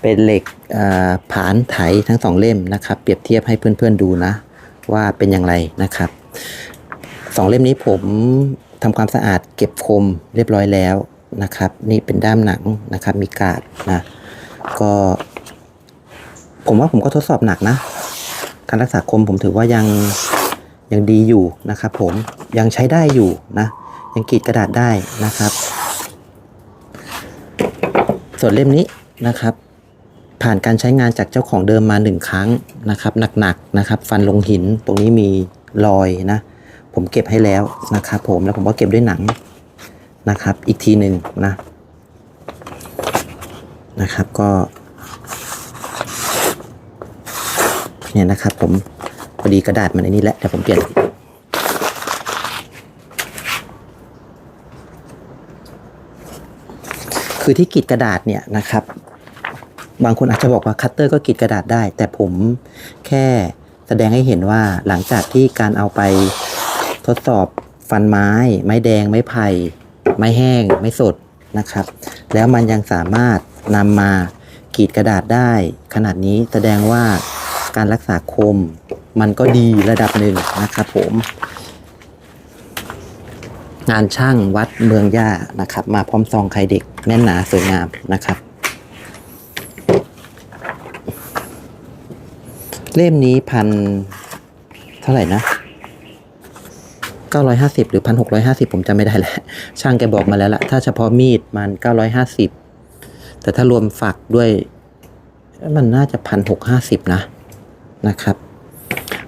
เป็นเหล็กผานไถทั้งสองเล่มนะครับ เปรียบเทียบให้เพื่อนๆดูนะ ว่าเป็นอย่างไรนะครับสองเล่มนี้ผมทำความสะอาดเก็บคมเรียบร้อยแล้วนะครับ นี่เป็นด้ามหนังนะครับ มีกาดนะก็ ผมว่าผมก็ทดสอบหนักนะ การรักษาคมผมถือว่ายังยังดีอยู่นะครับ ผมยังใช้ได้อยู่นะ ยังกรีดกระดาษได้นะครับ ส่วนเล่มนี้นะครับ ผ่านการใช้งานจากเจ้าของเดิมมาหนึ่งครั้งนะครับหนักๆนะครับ ฟันลงหินตรงนี้มีรอยนะ ผมเก็บให้แล้วนะครับผมแล้วผมก็เก็บด้วยหนังนะครับ อีกทีหนึ่งนะนะครับก็เนี่ยนะครับผมพอดีกระดาษมันไอ้นี่แหละเดี๋ยวผมเปลี่ยนคือที่กรีดกระดาษเนี่ยนะครับ บางคนอาจจะบอกว่าคัตเตอร์ก็กรีดกระดาษได้ แต่ผมแค่แสดงให้เห็นว่าหลังจากที่การเอาไปทดสอบฟันไม้ ไม้แดง ไม้ไผ่ ไม้แห้ง ไม้สดนะครับ แล้วมันยังสามารถนำมากรีดกระดาษได้ ขนาดนี้แสดงว่าการรักษาคมมันก็ดีระดับหนึ่งนะครับผม งานช่างวัดเมืองย่านะครับ มาพร้อมซองไข่เด็กแน่นหนาสวยงามนะครับ เล่มนี้พันเท่าไหร่นะ950หรือ1650ผมจำไม่ได้แล้วช่างแกบอกมาแล้วละถ้าเฉพาะมีดมัน950แต่ถ้ารวมฝักด้วยมันน่าจะ1650นะนะครับ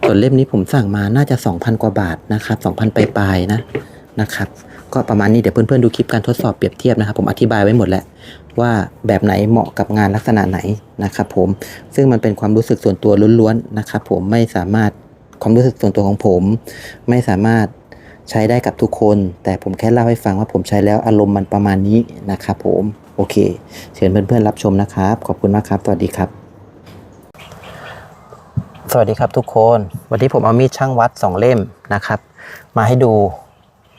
ส่วนเล่มนี้ผมสั่งมาน่าจะ2,000กว่าบาทนะครับ2,000ปลายๆนะนะครับ ก็ประมาณนี้เดี๋ยวเพื่อนๆดูคลิปการทดสอบเปรียบเทียบนะครับ ผมอธิบายไว้หมดแล้วว่าแบบไหนเหมาะกับงานลักษณะไหนนะครับผมซึ่งมันเป็นความรู้สึกส่วนตัวล้วนๆนะครับผมไม่สามารถความรู้สึกส่วนตัวของผม ไม่สามารถใช้ได้กับทุกคน แต่ผมแค่เล่าให้ฟังว่าผมใช้แล้วอารมณ์มันประมาณนี้นะครับผมโอเค เชิญเพื่อนๆรับชมนะครับ ขอบคุณมากครับ สวัสดีครับ สวัสดีครับทุกคน วันนี้ผมเอามีดช่างวัดสองเล่มนะครับ มาให้ดู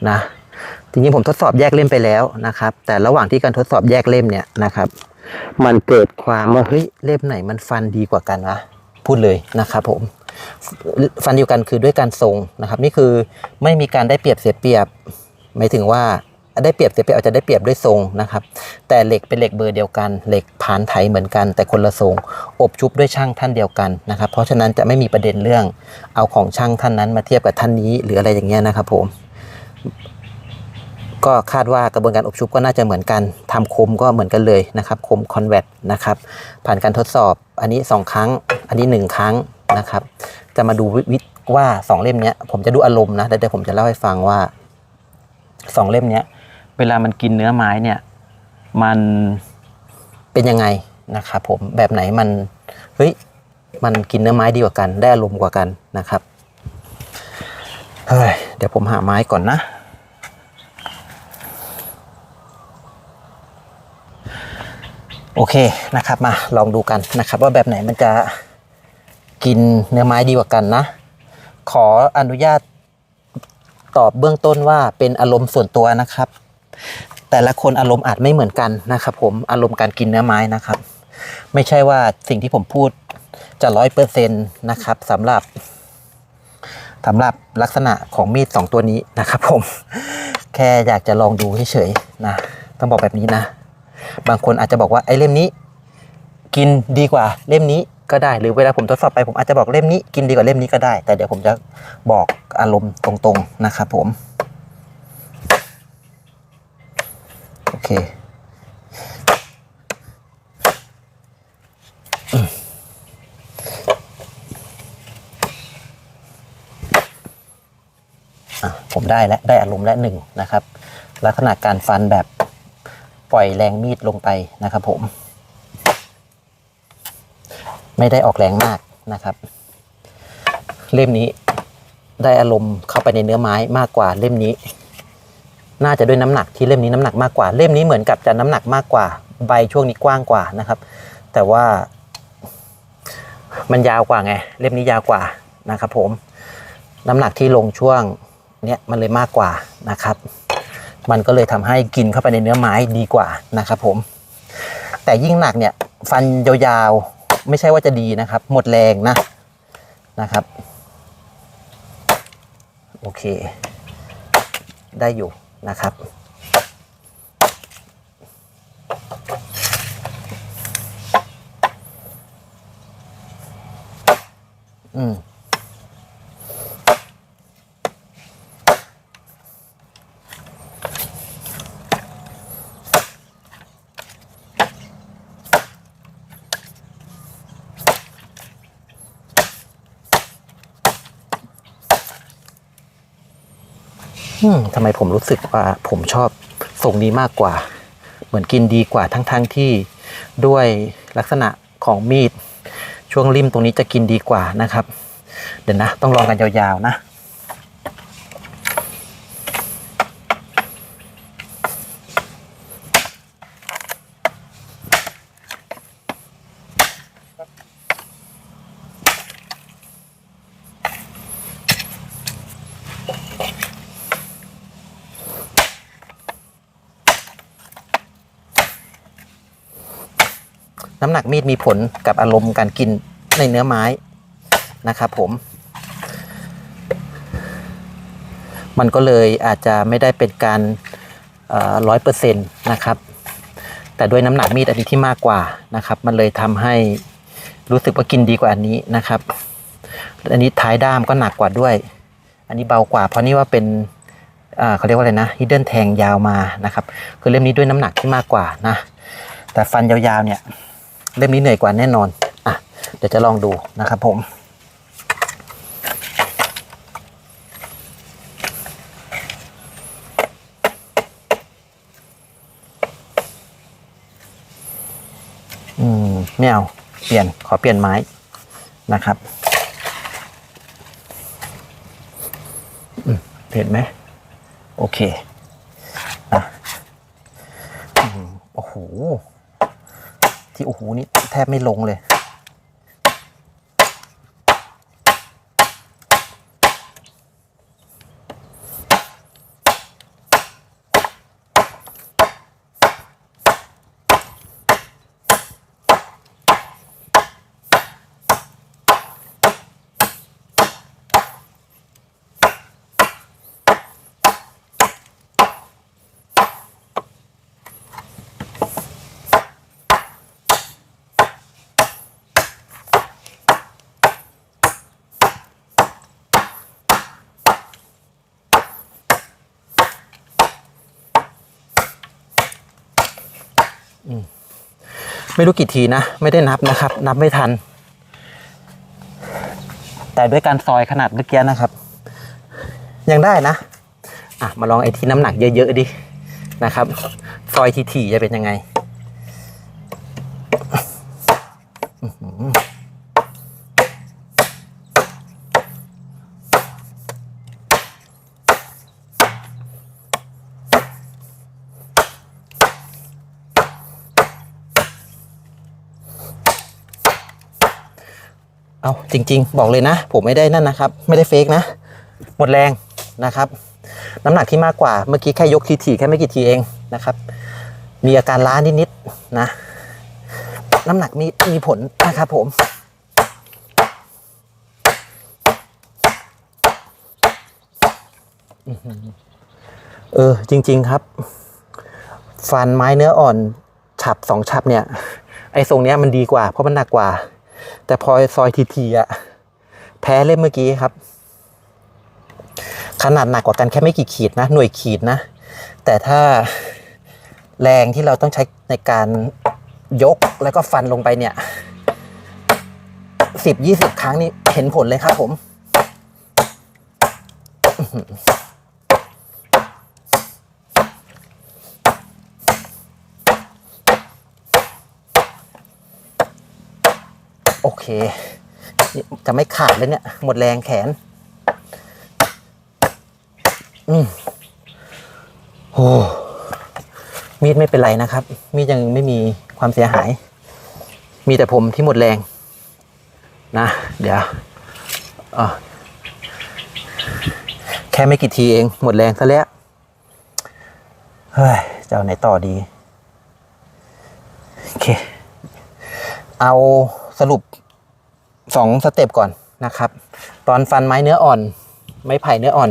นะ จริงๆผมทดสอบแยกเล่มไปแล้วนะครับ แต่ระหว่างที่การทดสอบแยกเล่มเนี่ยนะครับ มันเกิดความว่าเฮ้ยเล่มไหนมันฟันดีกว่ากันวะพูดเลยนะครับผมฟันเดียวกันคือด้วยการทรงนะครับ นี่คือไม่มีการได้เปรียบเสียเปรียบหมายถึงว่าได้เปรียบเสียเปรียบอาจจะได้เปรียบด้วยทรงนะครับ แต่เหล็กเป็นเหล็กเบอร์เดียวกัน เหล็กผานไถเหมือนกัน แต่คนละทรง อบชุบด้วยช่างท่านเดียวกันนะครับ เพราะฉะนั้นจะไม่มีประเด็นเรื่องเอาของช่างท่านนั้นมาเทียบกับท่านนี้ หรืออะไรอย่างเงี้ยนะครับผม ก็คาดว่ากระบวนการอบชุบก็น่าจะเหมือนกันทำคมก็เหมือนกันเลยนะครับคมคอนเวตนะครับผ่านการทดสอบอันนี้ 2 ครั้ง อันนี้ 1 ครั้งนะครับ จะมาดูวิธว่า 2 เล่มนี้ผมจะดูอารมณ์นะแล้วเดี๋ยวผมจะเล่าให้ฟังว่า 2 เล่มนี้เวลามันกินเนื้อไม้เนี่ยมันเป็นยังไงนะครับผมแบบไหนมันเฮ้ยมันกินเนื้อไม้ดีกว่ากัน ได้อารมณ์กว่ากันนะครับเฮ้ยเดี๋ยวผมหาไม้ก่อนนะ โอเคนะครับมาลองดูกันนะครับ ว่าแบบไหนมันจะกินเนื้อไม้ดีกว่ากันนะ ขออนุญาตตอบเบื้องต้นว่าเป็นอารมณ์ส่วนตัวนะครับ แต่ละคนอารมณ์อาจไม่เหมือนกันนะครับผมอารมณ์การกินเนื้อไม้นะครับ ไม่ใช่ว่าสิ่งที่ผมพูดจะร้อยเปอร์เซ็นต์นะครับสำหรับสำหรับลักษณะของมีดสองตัวนี้นะครับผมแค่อยากจะลองดูเฉยๆนะต้องบอกแบบนี้นะ บางคนอาจจะบอกว่าไอ้เล่มนี้ กินดีกว่าเล่มนี้ก็ได้ หรือเวลาผมทดสอบไปผมอาจจะบอกเล่มนี้กินดีกว่าเล่มนี้ก็ได้ แต่เดี๋ยวผมจะบอกอารมณ์ตรงๆนะครับผมโอเคผมได้แล้วได้อารมณ์แล้วหนึ่งนะครับ ลักษณะการฟันแบบ ปล่อยแรงมีดลงไปนะครับผม ไม่ได้ออกแรงมากนะครับ เล่มนี้ได้อารมณ์เข้าไปในเนื้อไม้มากกว่าเล่มนี้ น่าจะด้วยน้ำหนักที่เล่มนี้น้ำหนักมากกว่า เล่มนี้เหมือนกับจะน้ำหนักมากกว่า ใบช่วงนี้กว้างกว่านะครับ แต่ว่า มันยาวกว่าไง เล่มนี้ยาวกว่านะครับ ผม น้ำหนักที่ลงช่วงเนี้ยมันเลยมากกว่านะครับ มันก็เลยทำให้กินเข้าไปในเนื้อไม้ดีกว่านะครับผม แต่ยิ่งหนักเนี่ยฟันยาวๆไม่ใช่ว่าจะดีนะครับ หมดแรงนะนะครับ โอเค ได้อยู่นะครับอืม อืมทำไมผมรู้สึกว่าผมชอบทรงนี้มากกว่า เหมือนกินดีกว่าทั้งๆทที่ด้วยลักษณะของมีด ช่วงริมตรงนี้จะกินดีกว่านะครับ เดี๋ยวนะ ต้องลองกันยาวๆนะ น้ำหนักมีดมีผลกับอารมณ์การกินในเนื้อไม้นะครับผม มันก็เลยอาจจะไม่ได้เป็นการร้อยเปอร์เซ็นต์นะครับ แต่ด้วยน้ำหนักมีดอันนี้ที่มากกว่านะครับ มันเลยทำให้รู้สึกว่ากินดีกว่าอันนี้นะครับ อันนี้ท้ายด้ามก็หนักกว่าด้วย อันนี้เบากว่าเพราะนี่ว่าเป็นเขาเรียกว่าอะไรนะฮิดเดิลแทงยาวมานะครับ คือเล่มนี้ด้วยน้ำหนักที่มากกว่านะ แต่ฟันยาวๆเนี่ย เล่มนี้เหนื่อยกว่าแน่นอนอะเดี๋ยวจะลองดูนะครับผมอืมไม่เอาเปลี่ยนขอเปลี่ยนไม้นะครับเห็นไหมโอเคอะอืมโอ้โห ที่โอ้โหนี่แทบไม่ลงเลย ไม่รู้กี่ทีนะ ไม่ได้นับนะครับ นับไม่ทัน แต่ด้วยการซอยขนาดเมื่อกี้นะครับ ยังได้นะ อะ มาลองไอ้ที่น้ำหนักเยอะๆดินะครับ ซอยทีๆจะเป็นยังไง เอาจริง ๆ บอกเลยนะ ผมไม่ได้นั่นนะครับ ไม่ได้เฟกนะ หมดแรงนะครับ น้ำหนักที่มากกว่าเมื่อกี้แค่ยกทีทีแค่ไม่กี่ทีเองนะครับ มีอาการล้านิดๆนะ น้ำหนักมีมีผลนะครับผมอื้อหือเออ จริง ๆครับ ฟันไม้เนื้ออ่อนฉับสองฉับเนี่ย ไอ้ทรงเนี้ยมันดีกว่าเพราะมันหนักกว่า แต่พอซอยทีทีๆอะแพ้เล่มเมื่อกี้ครับ ขนาดหนักกว่ากันแค่ไม่กี่ขีดนะ หน่วยขีดนะ แต่ถ้าแรงที่เราต้องใช้ในการยกแล้วก็ฟันลงไปเนี่ยสิบยี่สิบครั้งนี่เห็นผลเลยครับผม อื้อหือโอ เค จะไม่ขาดเลยเนี่ย หมดแรงแขน อืมโอ้มีดไม่เป็นไรนะครับ มีดยังไม่มีความเสียหาย มีแต่ผมที่หมดแรง นะ เดี๋ยวอแค่ไม่กี่ทีเอง หมดแรงซะแล้ว เฮ้ย จะเอาไหนต่อดี โอเค เอาสรุป สองสเต็ปก่อนนะครับ ตอนฟันไม้เนื้ออ่อน ไม้ไผ่เนื้ออ่อน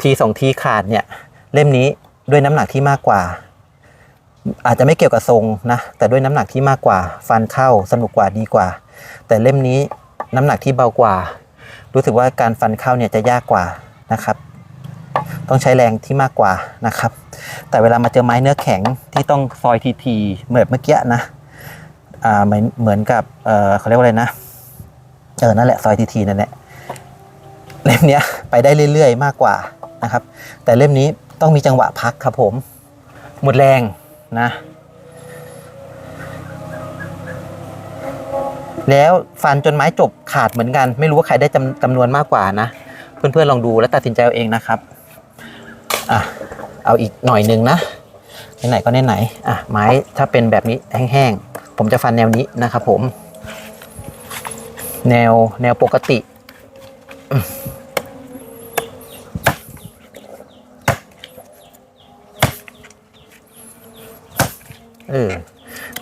ทีสองทีขาดเนี่ยเล่มนี้ด้วยน้ำหนักที่มากกว่า อาจจะไม่เกี่ยวกับทรงนะแต่ด้วยน้ำหนักที่มากกว่า ฟันเข้าสนุกกว่าดีกว่า แต่เล่มนี้น้ำหนักที่เบากว่า รู้สึกว่าการฟันเข้าเนี่ยจะยากกว่านะครับ ต้องใช้แรงที่มากกว่านะครับ แต่เวลามาเจอไม้เนื้อแข็งที่ต้องซอยทีทีๆเหมือนเมื่อกี้นะอ่าเหมือนเหมือนกับเออเขาเรียกว่าอะไรนะ เออนั่นแหละซอยทีทีนั่นแหละเล่มนี้ไปได้เรื่อยๆ มากกว่านะครับ แต่เล่มนี้ต้องมีจังหวะพักครับผม หมดแรงนะ แล้วฟันจนไม้จบขาดเหมือนกัน ไม่รู้ว่าใครได้จำจำนวนมากกว่านะ เพื่อนๆลองดูแล้วตัดสินใจเอาเองนะครับอะเอาอีกหน่อยหนึ่งนะไหนๆก็ไหนๆอะไม้ถ้าเป็นแบบนี้แห้งๆผมจะฟันแนวนี้นะครับผม แนวแนวปกติ เออ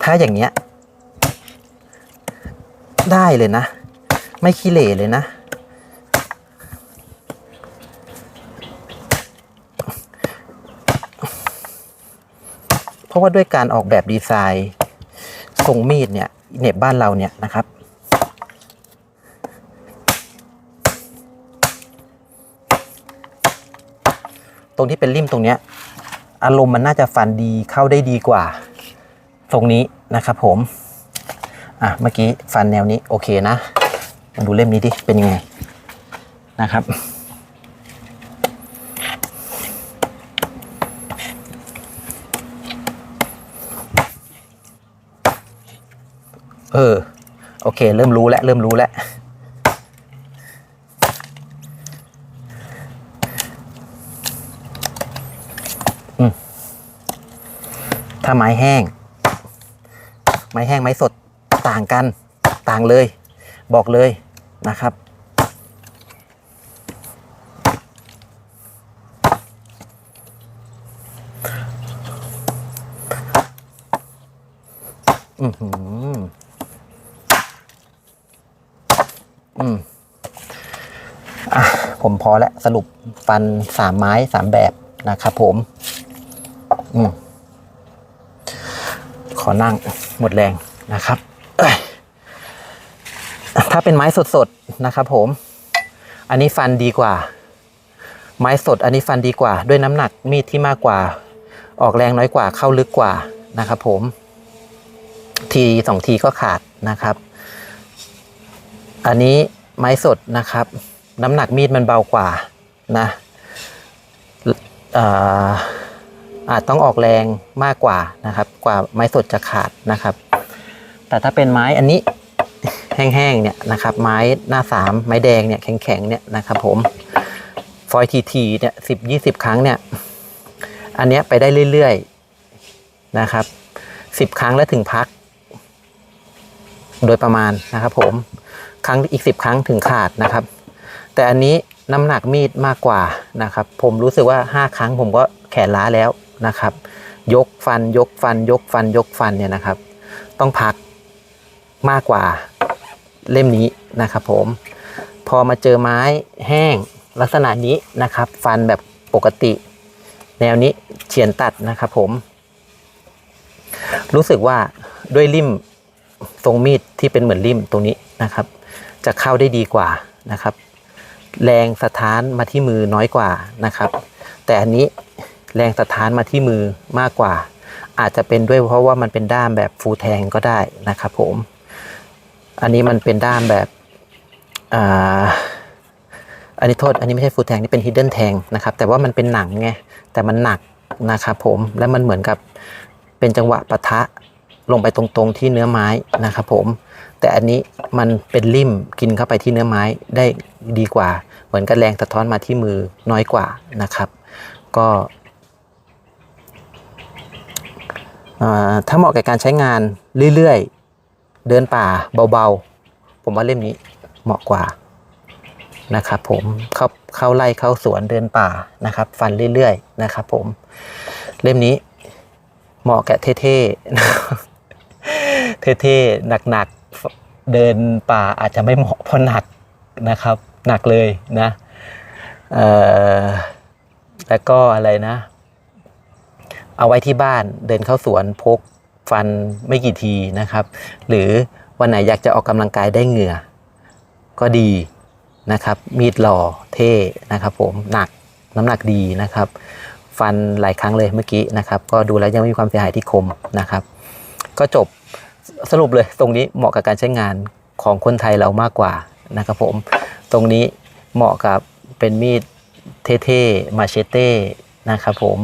ถ้าอย่างเงี้ย ได้เลยนะ ไม่ขี้เหร่เลยนะเพราะว่าด้วยการออกแบบดีไซน์ทรงมีดเนี่ยเน็บบ้านเราเนี่ยนะครับ ตรงที่เป็นริมตรงเนี้ยอารมณ์มันน่าจะฟันดีเข้าได้ดีกว่า ตรงนี้นะครับผม อะเมื่อกี้ฟันแนวนี้โอเคนะมาดูเล่มนี้ดิเป็นยังไงนะครับเออโอเค เริ่มรู้แล้วเริ่มรู้แล้ว ถ้าไม้แห้ง ไม้แห้งไม้สดต่างกันต่างเลย บอกเลยนะครับ อือหืออืมอะ ผมพอแล้วสรุปฟันสามไม้สามแบบนะครับผม อืม อนั่งหมดแรงนะครับ ถ้าเป็นไม้สดๆนะครับผม อันนี้ฟันดีกว่า ไม้สดอันนี้ฟันดีกว่า ด้วยน้ำหนักมีดที่มากกว่า ออกแรงน้อยกว่าเข้าลึกกว่านะครับผม ทีสองทีก็ขาดนะครับ อันนี้ไม้สดนะครับ น้ำหนักมีดมันเบากว่านะอ่อ อาจต้องออกแรงมากกว่านะครับ กว่าไม้สดจะขาดนะครับ แต่ถ้าเป็นไม้อันนี้แห้งๆเนี่ยนะครับ ไม้หน้าสามไม้แดงเนี่ยแข็งๆเนี่ยนะครับ ผมฟอยทีทีเนี่ยสิบยี่สิบครั้งเนี่ย อันเนี้ยไปได้เรื่อยๆนะครับสิบครั้งแล้วถึงพัก โดยประมาณนะครับ ผมครั้งอีกสิบครั้งถึงขาดนะครับ แต่อันนี้น้ำหนักมีดมากกว่านะครับ ผมรู้สึกว่าห้าครั้งผมก็แขนล้าแล้ว นะครับ ยกฟันยกฟันยกฟันยกฟันเนี่ยนะครับ ต้องพักมากกว่าเล่มนี้นะครับผม พอมาเจอไม้แห้งลักษณะนี้นะครับ ฟันแบบปกติ แนวนี้เฉียนตัดนะครับผม รู้สึกว่าด้วยริมทรงมีดที่เป็นเหมือนริมตรงนี้นะครับ จะเข้าได้ดีกว่านะครับ แรงสะท้านมาที่มือน้อยกว่านะครับ แต่อันนี้ แรงสะท้านมาที่มือมากกว่า อาจจะเป็นด้วยเพราะว่ามันเป็นด้ามแบบฟูแทงก็ได้นะครับผม อันนี้มันเป็นด้ามแบบอ่าอันนี้โทษ อันนี้ไม่ใช่ฟูแทงนี่เป็นฮิดเดิลแทงนะครับ แต่ว่ามันเป็นหนังไง แต่มันหนักนะครับผม และมันเหมือนกับเป็นจังหวะปะทะลงไปตรงๆที่เนื้อไม้นะครับผม แต่อันนี้มันเป็นริมกินเข้าไปที่เนื้อไม้ได้ดีกว่า เหมือนกับแรงสะท้อนมาที่มือน้อยกว่านะครับ ก็เอ่อ ถ้าเหมาะกับการใช้งานเรื่อยๆ เดินป่าเบาๆ ผมว่าเล่มนี้เหมาะกว่านะครับผมเข้าเข้าไล่เข้าสวนเดินป่านะครับ ฟันเรื่อยๆนะครับผมเล่มนี้เหมาะแก่เท่ๆเท่ๆหนักๆเดินป่าอาจจะไม่เหมาะเพราะหนักนะครับ หนักเลยนะแล้วก็อะไรนะ เอาไว้ที่บ้านเดินเข้าสวนพกฟันไม่กี่ทีนะครับ หรือวันไหนอยากจะออกกำลังกายได้เหงื่อ ก็ดีนะครับ มีดหล่อเท่นะครับ ผมหนักน้ำหนักดีนะครับ ฟันหลายครั้งเลยเมื่อกี้นะครับ ก็ดูแล้วยังไม่มีความเสียหายที่คมนะครับ ก็จบสรุปเลยตรงนี้เหมาะกับการใช้งานของคนไทยเรามากกว่านะครับผมตรงนี้เหมาะกับเป็นมีดเท่ๆมาเชเต้นะครับผม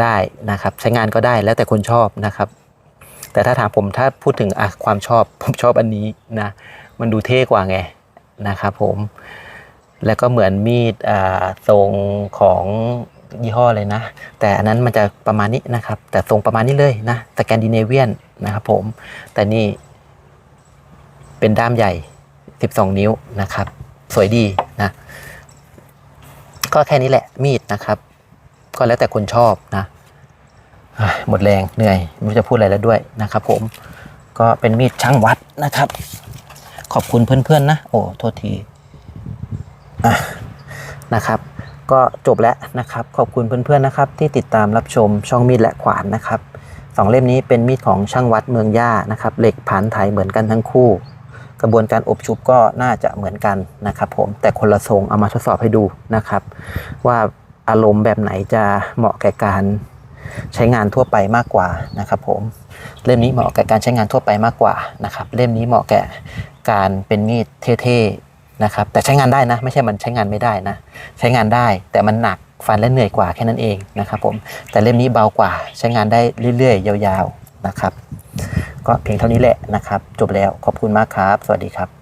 ได้นะครับ ใช้งานก็ได้แล้วแต่คนชอบนะครับ แต่ถ้าถามผมถ้าพูดถึงอะความชอบผมชอบอันนี้นะมันดูเท่กว่าไงนะครับผมแล้วก็เหมือนมีดทรงของยี่ห้อเลยนะ แต่อันนั้นมันจะประมาณนี้นะครับ แต่ทรงประมาณนี้เลยนะสแกนดิเนเวียนนะครับผม แต่นี่เป็นด้ามใหญ่ 12 นิ้วนะครับ สวยดีนะ ก็แค่นี้แหละมีดนะครับ ก็แล้วแต่คนชอบนะอะหมดแรงเหนื่อยไม่รู้จะพูดอะไรแล้วด้วยนะครับ ผมก็เป็นมีดช่างวัดนะครับ ขอบคุณเพื่อนๆนะโอ้โทษทีอะนะครับ ก็จบแล้วนะครับ ขอบคุณเพื่อนๆนะครับ ที่ติดตามรับชมช่องมีดและขวานนะครับสองเล่มนี้เป็นมีดของช่างวัดเมืองย่านะครับเหล็กผานไถเหมือนกันทั้งคู่ กระบวนการอบชุบก็น่าจะเหมือนกันนะครับ ผมแต่คนละทรงเอามาทดสอบให้ดูนะครับ ว่า อารมณ์แบบไหนจะเหมาะแก่การใช้งานทั่วไปมากกว่านะครับผมเล่มนี้เหมาะแก่การใช้งานทั่วไปมากกว่านะครับเล่มนี้เหมาะแก่การเป็นมีดเท่ๆนะครับแต่ใช้งานได้นะ ไม่ใช่มันใช้งานไม่ได้นะ ใช้งานได้แต่มันหนักฟันและเหนื่อยกว่าแค่นั้นเองนะครับผมแต่เล่มนี้เบากว่าใช้งานได้เรื่อยๆ ยาวๆนะครับ ก็เพียงเท่านี้แหละนะครับ จบแล้วขอบคุณมากครับ สวัสดีครับ